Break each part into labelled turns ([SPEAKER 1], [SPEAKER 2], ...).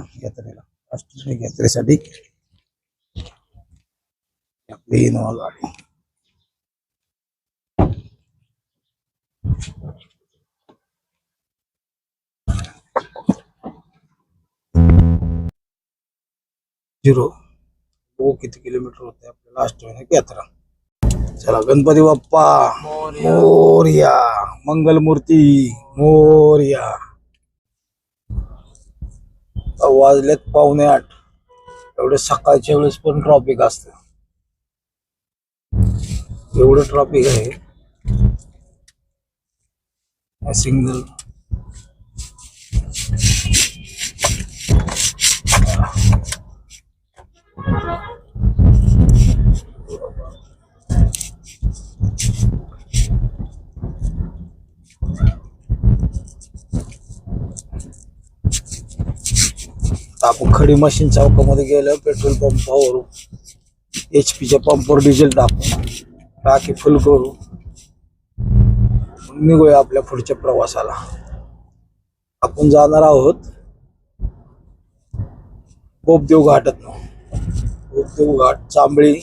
[SPEAKER 1] यात्रेला. राष्ट्रीय यात्रेसाठी आपली इनोवा गाडी झिरो. हो किती किलोमीटर होते आपल्याला अष्टविनायक यात्रा. चला गणपती बाप्पा. मोर्या. मंगलमूर्ती. मोर्या. वाजलेत पावणे आठ. एवढे सकाळच्या वेळेस पण ट्रॉफिक असत. एवढं ट्रॉफिक आहे. सिग्नल आता आपण खडी मशीन चौकामध्ये गेलं पेट्रोल पंपावर एच पीच्या पंपावर डिझेल टाकू टाकी फुल करू निघूया आपल्या पुढच्या प्रवासाला. आपण जाणार आहोत बोपदेव घाटात बोपदेव घाट चांबळी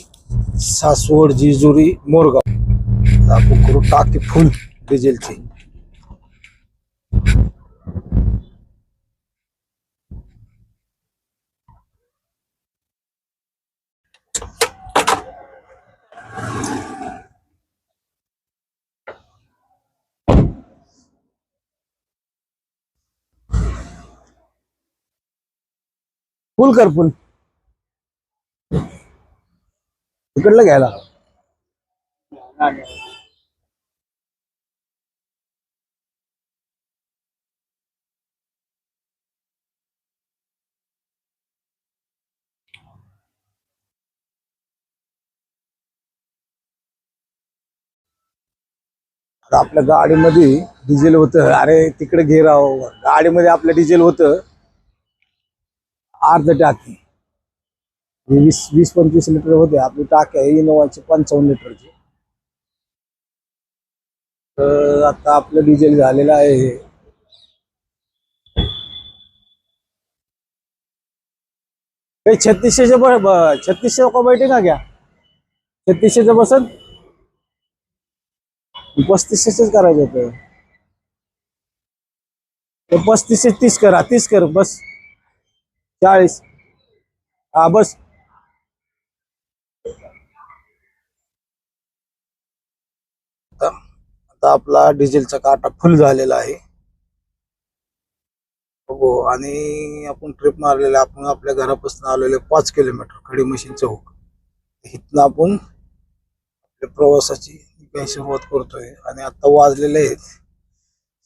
[SPEAKER 1] सासवड जिजुरी मोरगाव. आपण करू टाकी फुल डिझेलची फुल कर फुल. इकडलं घ्यायला. आता आपल्या गाडीमध्ये डिझेल होतं. अरे तिकडे घे राव. गाडीमध्ये आपलं डिझेल होतं. अर्ध टाकी। वीस वीस पंचवीस लिटर होते आपली टाकी आहे इनोवाची पंचावन्न लिटरची तर आता झालेलं आहे हे. ब- ब- छत्तीसशे का बैठे ना क्या छत्तीसशेचं बसन? पस्तीसशेच करायचं होतं। पस्तीसशे तीस करा, तीस कर, बस। चाळीस. हा बस. आता आता आपला डिझेलचा काटा फुल झालेला आहे. हो आणि आपण ट्रिप मारलेला आपण आपल्या घरापासून आलेले पाच किलोमीटर खडी मशीन चौक. इथनं आपण आपल्या प्रवासाची काही सुरुवात करतोय. आणि आता वाजलेले आहेत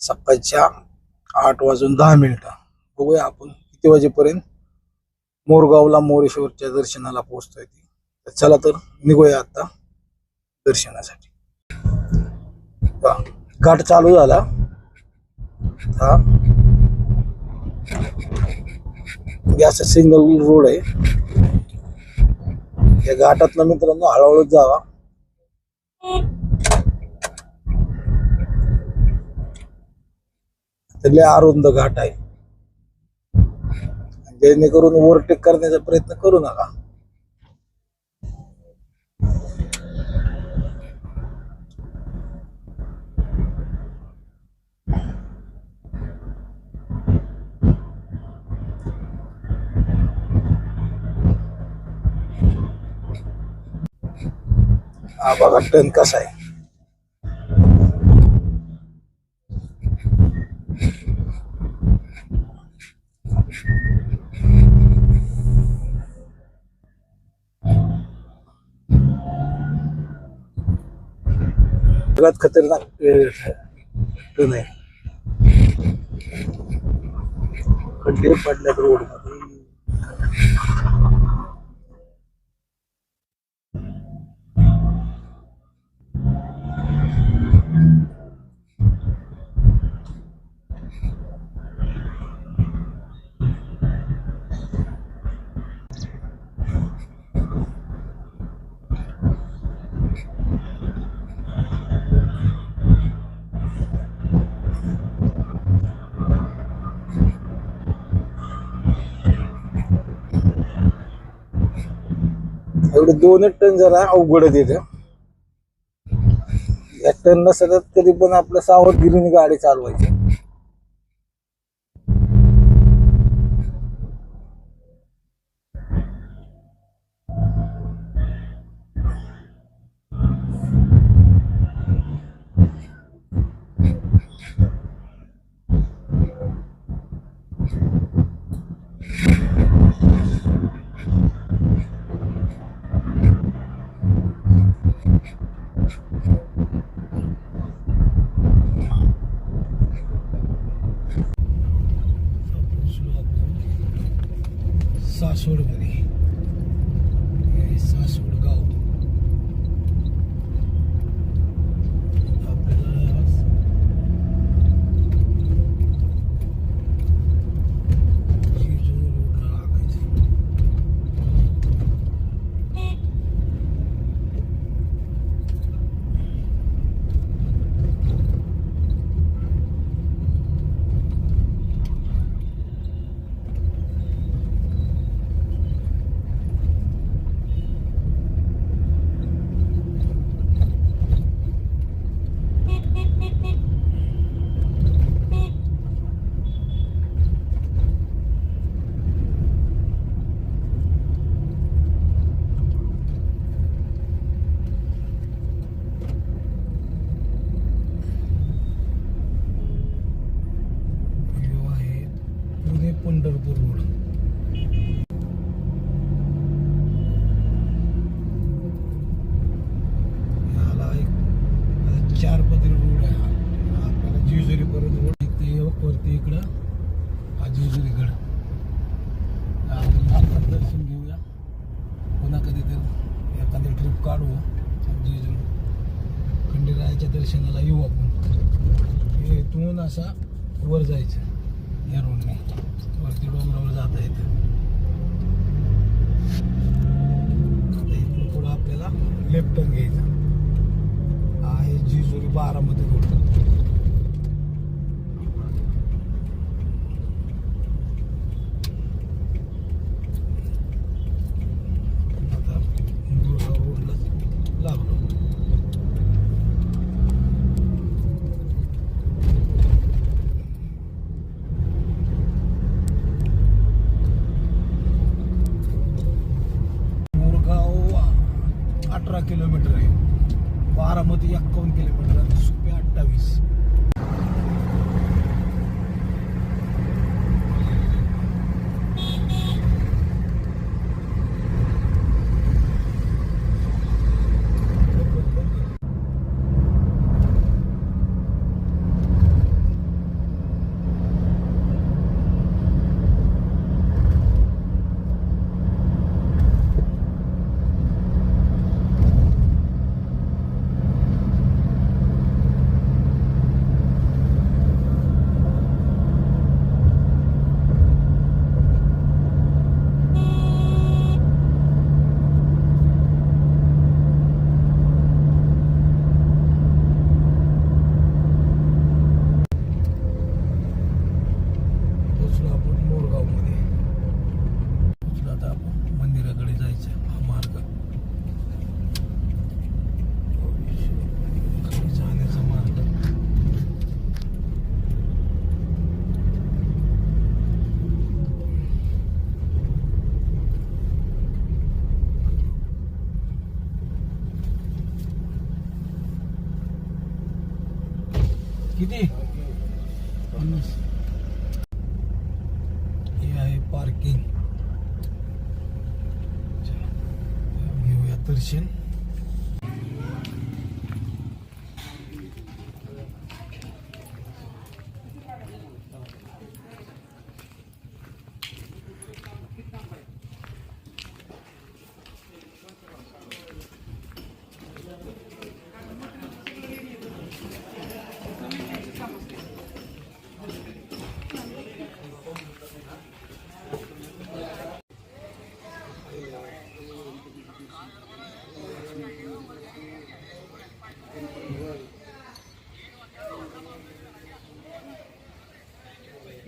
[SPEAKER 1] सकाळच्या आठ वाजून दहा मिनिटं. बघूया आपण किती वाजेपर्यंत मोरगावला मोरेश्वरच्या दर्शनाला पोहोचतोय ती. चला तर निघूया आता दर्शनासाठी. घाट चालू झाला. हा. गॅस सिंगल रोड आहे. या घाटातला मित्रांनो हळूहळू जावा. लय अरुंद घाट आहे. जेणेकरून ओव्हरटेक करण्याचा प्रयत्न करू नका. हा बघा टन कसा आहे. सगळ्यात खतरनाक टन आहे खड्डे पडल्यात रोड मध्ये एवढे दोन टन जरा अवघड येतं एक टन नसलं तरी पण आपलं सावधगिरीने गाडी चालवायची सासवडमध्ये सासवड गाव आपल्याला जेजुरी रोडला लागायचं ह्यो आहे पुणे पंढरपूर रोड ह्याला एक आता चार पदरी रोड आहे हा. आपल्याला जेजुरी पर्यंत रोड ते वरती इकडं हा जेजुरी आपण दर्शन घेऊया. पुन्हा कधी तर एखादी ट्रिप काढू. जेजुरी खंडेरायाच्या दर्शनाला येऊ आपण. हे इथून असा वर जायचं. या रोडने. वरती डोंगरावर जाता येतं. आता इथून पुढं आपल्याला लेफ्ट टर्न घ्यायचा. बारामती रोड आता अठरा किलोमीटर आहे. बारामती एकावन्न किलोमीटर आणि सुपे अठ्ठावीस. किती? पन्नास. हे आहे पार्किंग घेऊया दर्शन.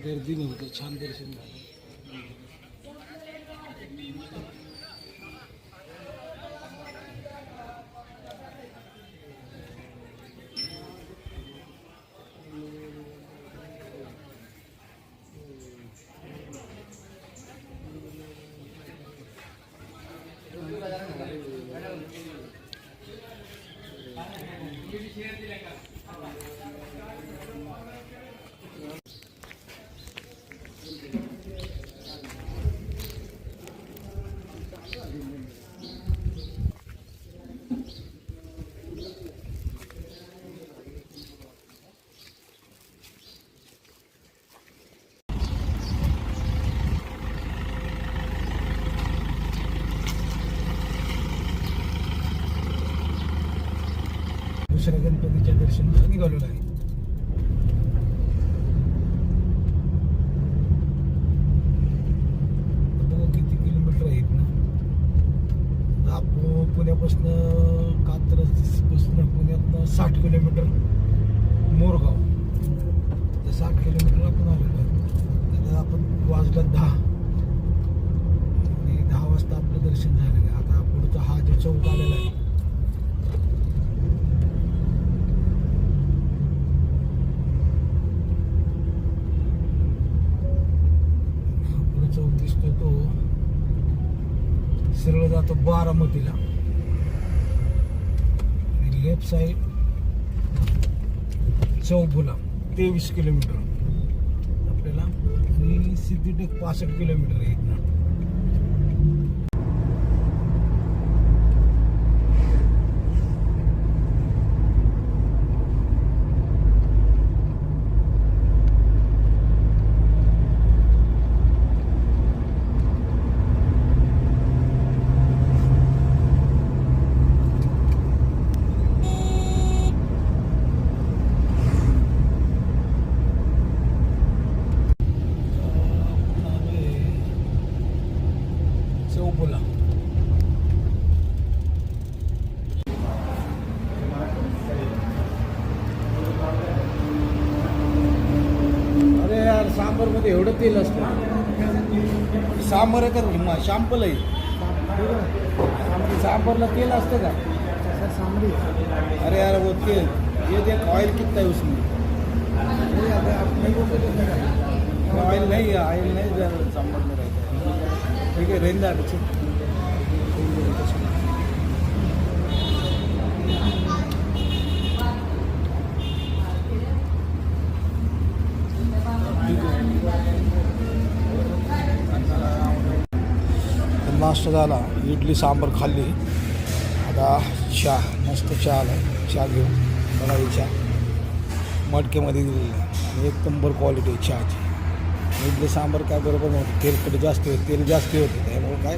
[SPEAKER 1] गर्दी होते छान दर्शन झालं दर्शन गणपतीच्या दर्शन निघालेलो आहे. बघू किती किलोमीटर आहेत ना. आता पुण्यापासनं कात्रजपासनं कात्रजपासून पुण्यातनं साठ किलोमीटर मोरगाव. तर साठ किलोमीटर आपण आलेलो आहे. आपण वाजला दहा. आणि दहा वाजता आपलं दर्शन झालेलं आहे. आता पुढचा हा जो चौक आला आहे पुढे चौक दिसतो तो सरळ जातो बारामतीला. लेफ्ट साईड चौबुला तेवीस किलोमीटर. आपल्याला आणि सिद्धीटेक पासष्ट किलोमीटर आहे. बोला. अरे यार सांबरमध्ये एवढं तेल असतं. सांबर आहे का शॅम्पल आहे. सांबरला तेल असतं का? अरे यार वो तेल. ये देख ऑयल कितना है उसमें? ऑयल नहीं है ऑयल नहीं सांबर में है ठीक. है नाश्ता झाला इडली सांबर खाल्ली. आता चहा मस्त चहा आला चहा घेऊन बनावी चहा. मटकेमध्ये दिलेली आणि एक नंबर क्वालिटी चहाची. इडली सांबार काय बरोबर नव्हतं तेलकट जास्त होते तेल जास्त होते त्यामुळे काय?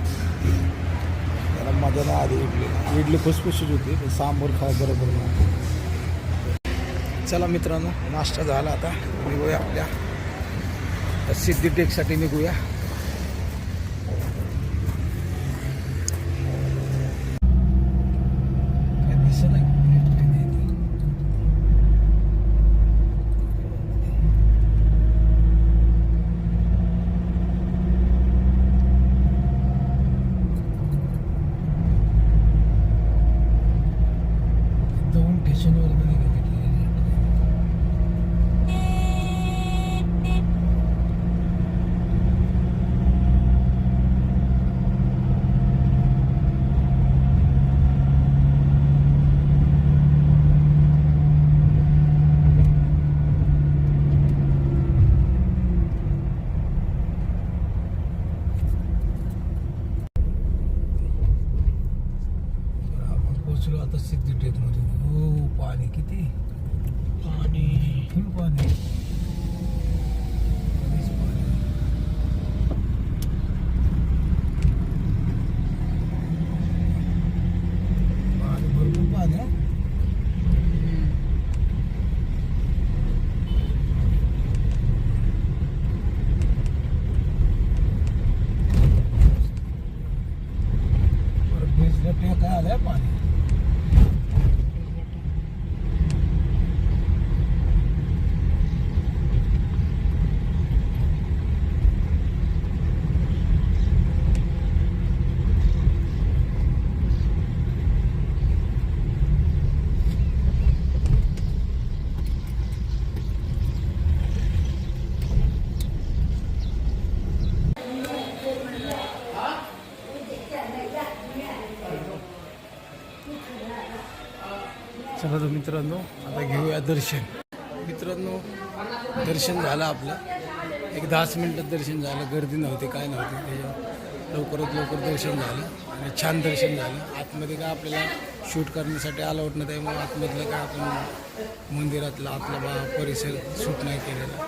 [SPEAKER 1] त्याला मजा नाही आधी इडली. इडली खुसखुशीत होती पण सांबार खा बरोबर नव्हतं चला मित्रांनो नाश्ता झाला आता. निघूया आपल्या. सिद्धी टेकसाठी निघूया काय दिसत नाही कुठली ट्रेन आहे ती. दोन स्टेशनवर निघाली पोचलो आता सिद्धी टेकमध्ये हो पाणी किती? पाणी. फुल पाणी पाणीच पाणी. पाणी भरपूर पाणी हा. बरं, ब्रिजला टेका आलाय पाणी चला तर मित्रांनो आता घेऊया दर्शन. मित्रांनो दर्शन झालं आपलं. एक दहाच मिनटात दर्शन झालं. गर्दी नव्हती काय नव्हती. त्याच्या लवकरात लवकर दर्शन झालं आणि छान दर्शन झालं. आतमध्ये काय आपल्याला शूट करण्यासाठी अलाउड नाही त्यामुळे आतमधलं काय आपण मंदिरातला आतला बा परिसर शूट नाही केलेला.